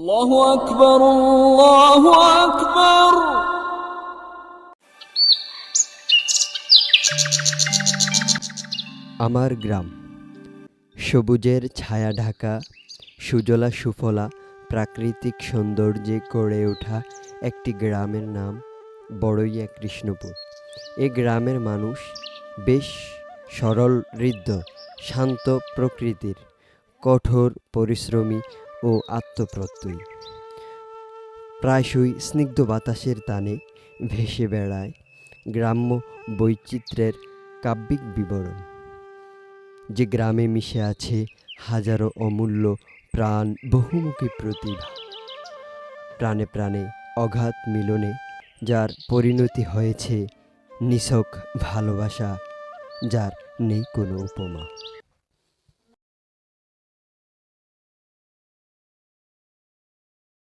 আল্লাহু আকবার আল্লাহু আকবার। আমার গ্রাম, সবুজের ছায়া ঢাকা, সুজলা সুফলা, প্রাকৃতিক সৌন্দর্যে গড়ে ওঠা একটি গ্রামের নাম বড়ইয়া কৃষ্ণপুর। এ গ্রামের মানুষ বেশ সরল, হৃদ্য, শান্ত প্রকৃতির, কঠোর পরিশ্রমী ও আত্মপ্রত্যয়ী। প্রায়শই স্নিগ্ধ বাতাসের টানে ভেসে বেড়ায় গ্রাম্য বৈচিত্র্যের কাব্যিক বিবরণ। যে গ্রামে মিশে আছে হাজারো অমূল্য প্রাণ বহুমুখী প্রতিভা। প্রাণে প্রাণে অগাধ মিলনে যার পরিণতি হয়েছে নিছক ভালোবাসা, যার নেই কোনো উপমা।